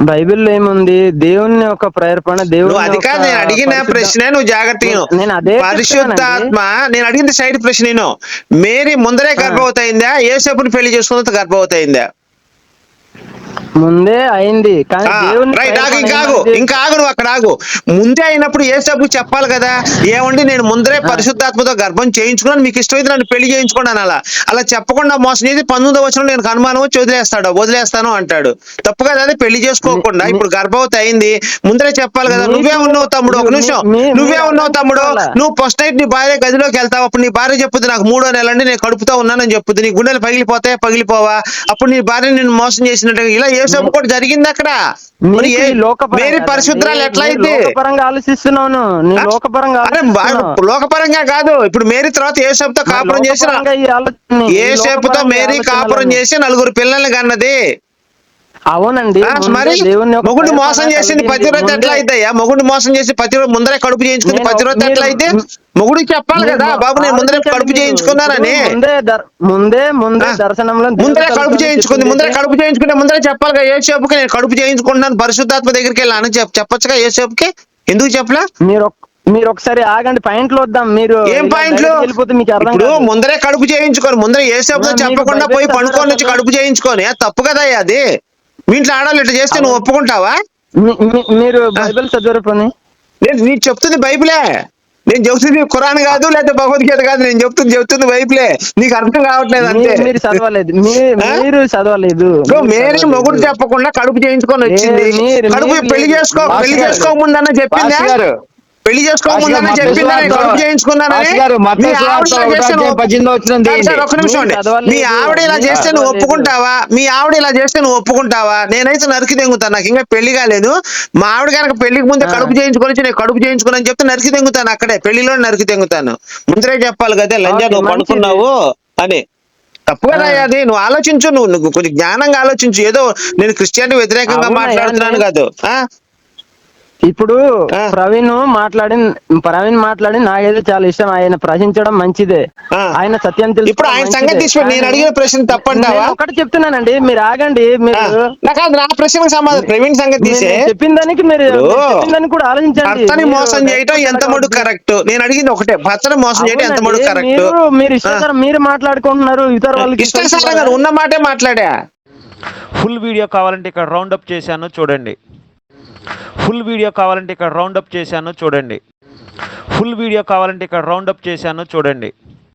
బైబిల్లో ఏముంది? దేవుని ఒక ప్రేరేపణ నువ్వు అది కాదు నేను అడిగిన ప్రశ్నే నువ్వు జాగ్రత్త. నేను అదే పరిశుద్ధాత్మ నేను అడిగిన సైడ్ ప్రశ్న నేను మేరీ ముందరే గర్భవతి అయిందా? ఏసేపుని పెళ్ళి చేసుకున్న గర్భవతి అయిందా? ముందే అయింది. రైట్ ఆగు ఇంకా ఆగు ఇంకా ఆగు నువ్వు అక్కడ ఆగు. ముందే అయినప్పుడు ఏ సబ్బు చెప్పాలి కదా? ఏమండి నేను ముందరే పరిశుద్ధాత్మతో గర్భం చేయించుకున్నాను మీకు ఇష్టమైతే నన్ను పెళ్ళి చేయించుకున్నాను అలా. అలా చెప్పకుండా మోసం చేసి పంతొమ్మిదో వచ్చిన నేను అనుమానం వచ్చి వదిలేస్తాడు వదిలేస్తాను అంటాడు. తప్పు కదా అది పెళ్ళి చేసుకోకుండా ఇప్పుడు గర్భవతి అయింది. ముందరే చెప్పాలి కదా నువ్వే ఉన్నావు తమ్ముడు ఒక నిమిషం. నువ్వే ఉన్నావు తమ్ముడు నువ్వు ఫస్ట్ నైట్ నీ భార్య గదిలోకి వెళ్తావు అప్పుడు నీ భార్య చెప్పుద్ది నాకు మూడో నెల అండి నేను కడుపుతా ఉన్నానని చెప్పుద్ది నీ గుండెలు పగిలిపోతాయి పగిలిపోవా? అప్పుడు నీ భార్య నేను మోసం చేసినట్టు ఇలా సబ్బు కూడా జరిగింది అక్కడ మరి నీకు ఏ ఈ లోకపరంగా మేరీ కాదు. పరిశుద్ధాలు నీ- ఎట్లా నీ అయితే లోకపరంగా ఆలోచిస్తున్నాను? లోకపరంగా కాదు ఇప్పుడు మేరీ తర్వాత ఏ మరి కాపురం చేసిన లోకపరంగా ఈ ఆలోచన- ఏ ఈ షేపుతో లోకపరంగా మేరీ కాపురం చేసి నలుగురు పిల్లల్ని కన్నది అవునండి మరి ప్రేరేపణ మోసం చేసింది. పతివ్రత ఎట్లా అయిద్దయ్యా మొగుడిని మోసం చేసి పతివ్రత ముందరే కడుపు చేయించుకుంది పతివ్రత ఎట్లా అయితే మొగుడికి చెప్పాలి కదా బాబు నేను ముందరే కడుపు. చేయించుకున్నానని ముందే ముందే. దర్శనంలో ముందరే కడుపు చేయించుకుంది ముందరే కడుపు చేయించుకుంటే ముందరే చెప్పాలి కదా ఏ షేపుకి నేను కడుపు చేయించుకుంటున్నాను పరిశుద్ధాత్మ దగ్గరికి వెళ్ళాను చెప్ చెప్పొచ్చుగా ఏ షేపుకి ఎందుకు చెప్పలా మీరు మీరు ఒకసారి ఆగండి పాయింట్లు వద్దాం మీరు ఏం పాయింట్లు direct వెళ్ళిపోతే మీకు అర్థం ఇప్పుడు. ముందరే కడుపు చేయించుకొని ముందరే ఏ చెప్పకుండా పోయి వచ్చి అసలు? కడుపు చేయించుకొని తప్పు కదా అది మీ ఇంట్లో ఆడవాళ్ళు ఇట్లా చేస్తే నువ్వు ఒప్పుకుంటావా? మీరు బైబిల్ చదివారు పని. నేను నీకు చెప్తుంది బైబిలే. నేను చెప్తుంది ఖురాన్ కాదు లేకపోతే భగవద్గీత కాదు నేను చెప్తుంది చెప్తుంది బైబిలే. నీకు అర్థం కావట్లేదు అంతే. మీరు- చదవలేదు? మీరు చదవలేదు. మీరు. మొగుడు చెప్పకుండా కడుపు చేయించుకొని వచ్చింది. కడుపు పెళ్ళి చేసుకో పెళ్ళి గారు. చేసుకోముందన్న చెప్పిందా. పెళ్ళి చేసుకోముందన్న పాస్టర్ గారు, చెప్పిందా నేను మత్తయి కడుపు సువార్త- చేయించుకున్నానని మీ ఆవిడ ఇలా చేస్తే. ఒక్క నిమిషం అండి. మీ ఆవిడ ఇలా చేస్తే నువ్వు. ఒప్పుకుంటావా మీ ఆవిడ ఇలా చేస్తే నువ్వు ఒప్పుకుంటావా నేనైతే నరికి తెంగుతాను నాకు ఇంకా పెళ్ళి కాలేదు మా ఆవిడ కనుక పెళ్ళికి ముందే. కడుపు చేయించుకొని వచ్చి నేను కడుపు చేయించుకుని చెప్తే నరికి తెంగుతాను అక్కడే పెళ్ళిలో నరికి తెంగుతాను ముందరే చెప్పాలి కదా లంజా నువ్వు. పడుకున్నావు అని తప్పు కదా ఆ. అది నువ్వు ఆలోచించు నువ్వు నువ్వు కొంచెం జ్ఞానంగా ఆలోచించు ఏదో నేను క్రిస్టియానిటీ వ్యతిరేకంగా మాట్లాడుతున్నాను? కాదు ఆ ఇప్పుడు. ప్రవీణ్ మాట్లాడి ప్రవీణ్ మాట్లాడి నాకైతే చాలా ఇష్టం. ఆయన ప్రశ్నించడం మంచిదే. ఆయన సత్యం తెలుసుకోవడం ఇప్పుడు ఆయన సంగతి నేను అడిగిన ప్రశ్న తప్పంటావా ఒకటి చెప్తున్నానండి. మీరు ఆగండి. మీరు నా ప్రశ్నకు సమాధానం ప్రవీణ్ సంగతి తీసే. చెప్పిన దానికి మీరు చెప్పిన దానికి కూడా ఆలోచించండి. భర్తని మోసం చేయటం ఎంత మటుకు కరెక్ట్? నేను అడిగింది ఒకటే. భర్తని మోసం చేయటం ఎంత అవునండి, కరెక్ట్? మీరు మీరు ఇష్టాచారం మీరు మాట్లాడుకుంటున్నారు. ఇతర వాళ్ళకి ఇష్టాసారంగా ఉన్న మాటే మాట్లాడా? ఫుల్ వీడియో కావాలంటే ఇక్కడ రౌండ్ అప్ చేశాను. చూడండి. ఫుల్ వీడియో కావాలంటే ఇక్కడ రౌండప్ చేశాను చూడండి. ఫుల్ వీడియో కావాలంటే ఇక్కడ రౌండప్ చేశాను చూడండి.